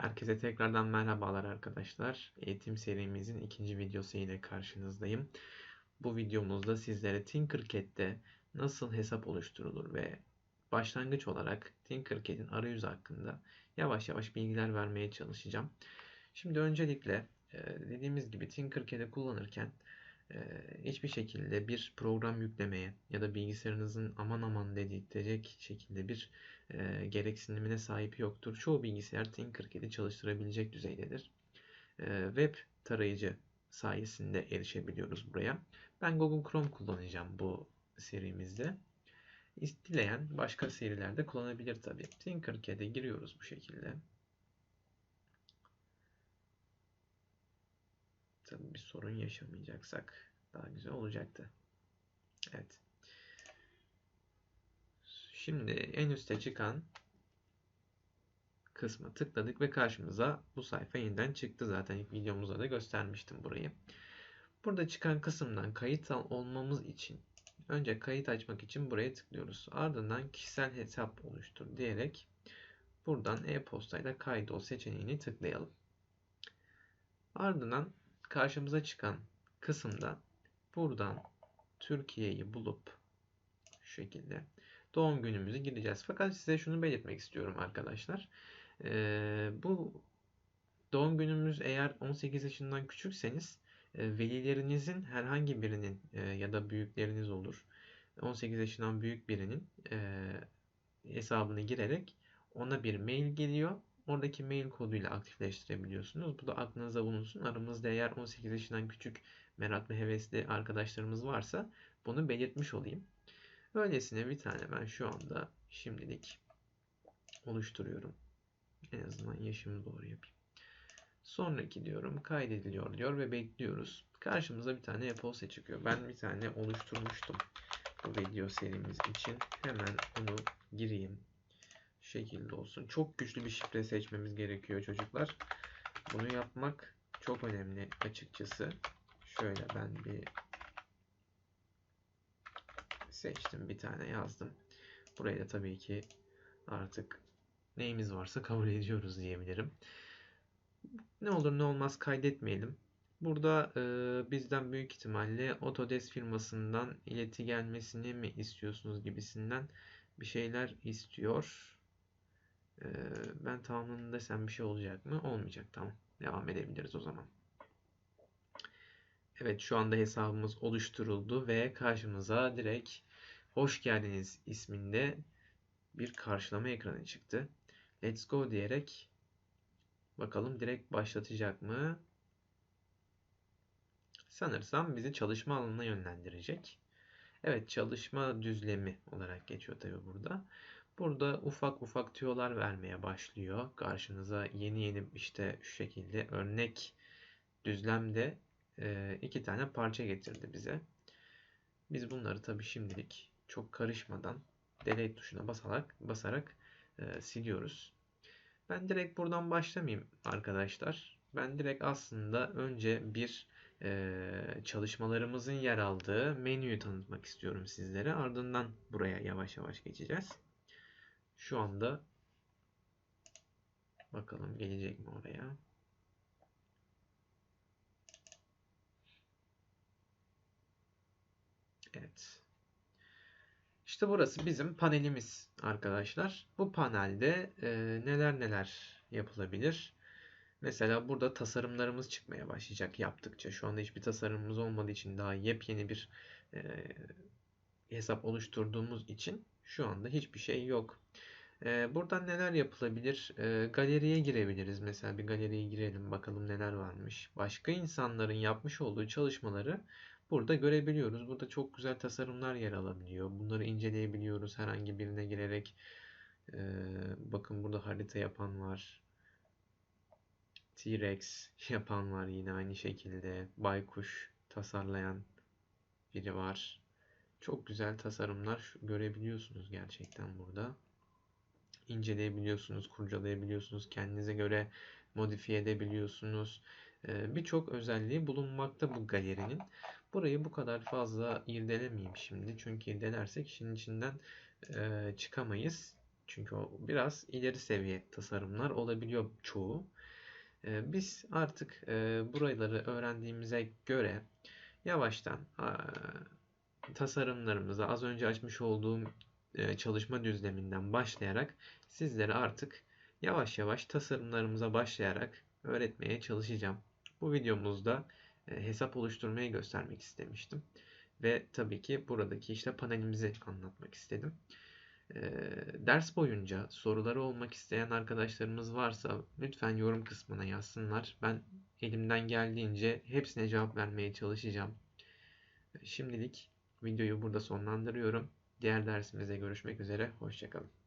Herkese tekrardan merhabalar arkadaşlar. Eğitim serimizin ikinci videosu ile karşınızdayım. Bu videomuzda sizlere Tinkercad'de nasıl hesap oluşturulur ve başlangıç olarak Tinkercad'in arayüzü hakkında yavaş yavaş bilgiler vermeye çalışacağım. Şimdi öncelikle e, dediğimiz gibi Tinkercad'i kullanırken hiçbir şekilde bir program yüklemeye ya da bilgisayarınızın aman aman dedirtecek şekilde bir e, gereksinimine sahip yoktur. Çoğu bilgisayar Tinkercad'i çalıştırabilecek düzeydedir. E, web tarayıcı sayesinde erişebiliyoruz buraya. Ben Google Chrome kullanacağım bu serimizde. Dileyen başka serilerde kullanabilir tabi. Tinkercad'e giriyoruz bu şekilde. Tabi bir sorun yaşamayacaksak daha güzel olacaktı. Evet. Şimdi en üste çıkan kısmı tıkladık ve karşımıza bu sayfa yeniden çıktı. Zaten ilk videomuzda da göstermiştim burayı. Burada çıkan kısımdan kayıt olmamız için önce kayıt açmak için buraya tıklıyoruz. Ardından kişisel hesap oluştur diyerek buradan e-postayla kaydol seçeneğini tıklayalım. Ardından karşımıza çıkan kısımda buradan Türkiye'yi bulup şu şekilde doğum günümüzü gireceğiz. Fakat size şunu belirtmek istiyorum arkadaşlar. Ee, bu doğum günümüz eğer 18 yaşından küçükseniz e, velilerinizin herhangi birinin e, ya da büyükleriniz olur. 18 yaşından büyük birinin e, hesabını girerek ona bir mail geliyor. Oradaki mail koduyla aktifleştirebiliyorsunuz. Bu da aklınıza bulunsun. Aramızda eğer 18 yaşından küçük meraklı hevesli arkadaşlarımız varsa bunu belirtmiş olayım. Öylesine bir tane ben şu anda şimdilik oluşturuyorum. En azından yaşımı doğru yapayım. Sonraki diyorum kaydediliyor diyor ve bekliyoruz. Karşımıza bir tane e-posta çıkıyor. Ben bir tane oluşturmuştum bu video serimiz için. Hemen onu gireyim. Şekilde olsun. Çok güçlü bir şifre seçmemiz gerekiyor çocuklar. Bunu yapmak çok önemli açıkçası. Şöyle ben bir seçtim bir tane yazdım. Buraya da tabii ki artık neyimiz varsa kabul ediyoruz diyebilirim. Ne olur ne olmaz kaydetmeyelim. Burada e, bizden büyük ihtimalle Autodesk firmasından ileti gelmesini mi istiyorsunuz gibisinden bir şeyler istiyor. E, ben tamamını desem bir şey olacak mı? Olmayacak. Tamam. Devam edebiliriz o zaman. Evet şu anda hesabımız oluşturuldu ve karşımıza direkt hoş geldiniz isminde bir karşılama ekranı çıktı. Let's go diyerek bakalım direkt başlatacak mı? Sanırsam bizi çalışma alanına yönlendirecek. Evet çalışma düzlemi olarak geçiyor tabi burada. Burada ufak ufak tüyolar vermeye başlıyor. Karşınıza yeni yeni işte şu şekilde örnek düzlemde iki tane parça getirdi bize. Biz bunları tabi şimdilik çok karışmadan delete tuşuna basarak basarak e, siliyoruz. Ben direkt buradan başlamayayım arkadaşlar. Ben direkt aslında önce bir e, çalışmalarımızın yer aldığı menüyü tanıtmak istiyorum sizlere. Ardından buraya yavaş yavaş geçeceğiz. Şu anda bakalım gelecek mi oraya. Evet. İşte burası bizim panelimiz arkadaşlar. Bu panelde e, neler neler yapılabilir. Mesela burada tasarımlarımız çıkmaya başlayacak yaptıkça. Şu anda hiçbir tasarımımız olmadığı için daha yepyeni bir e, hesap oluşturduğumuz için şu anda hiçbir şey yok. E, buradan neler yapılabilir? E, galeriye girebiliriz. Mesela bir galeriye girelim bakalım neler varmış. Başka insanların yapmış olduğu çalışmaları burada görebiliyoruz. Burada çok güzel tasarımlar yer alabiliyor. Bunları inceleyebiliyoruz herhangi birine girerek. Ee, bakın burada harita yapan var. T-Rex yapan var yine aynı şekilde. Baykuş tasarlayan biri var. Çok güzel tasarımlar görebiliyorsunuz gerçekten burada. İnceleyebiliyorsunuz, kurcalayabiliyorsunuz. Kendinize göre modifiye edebiliyorsunuz. Ee, birçok özelliği bulunmakta bu galerinin. Burayı bu kadar fazla irdelemeyeyim şimdi. Çünkü irdelersek işin içinden e, çıkamayız. Çünkü o biraz ileri seviye tasarımlar olabiliyor çoğu. Ee, biz artık e, buraları öğrendiğimize göre yavaştan tasarımlarımıza az önce açmış olduğum e, çalışma düzleminden başlayarak sizlere artık yavaş yavaş tasarımlarımıza başlayarak öğretmeye çalışacağım. Bu videomuzda e, hesap oluşturmayı göstermek istemiştim. Ve tabii ki buradaki işte panelimizi anlatmak istedim. E, ders boyunca soruları olmak isteyen arkadaşlarımız varsa lütfen yorum kısmına yazsınlar. Ben elimden geldiğince hepsine cevap vermeye çalışacağım. Şimdilik videoyu burada sonlandırıyorum. Diğer dersimizde görüşmek üzere. Hoşçakalın.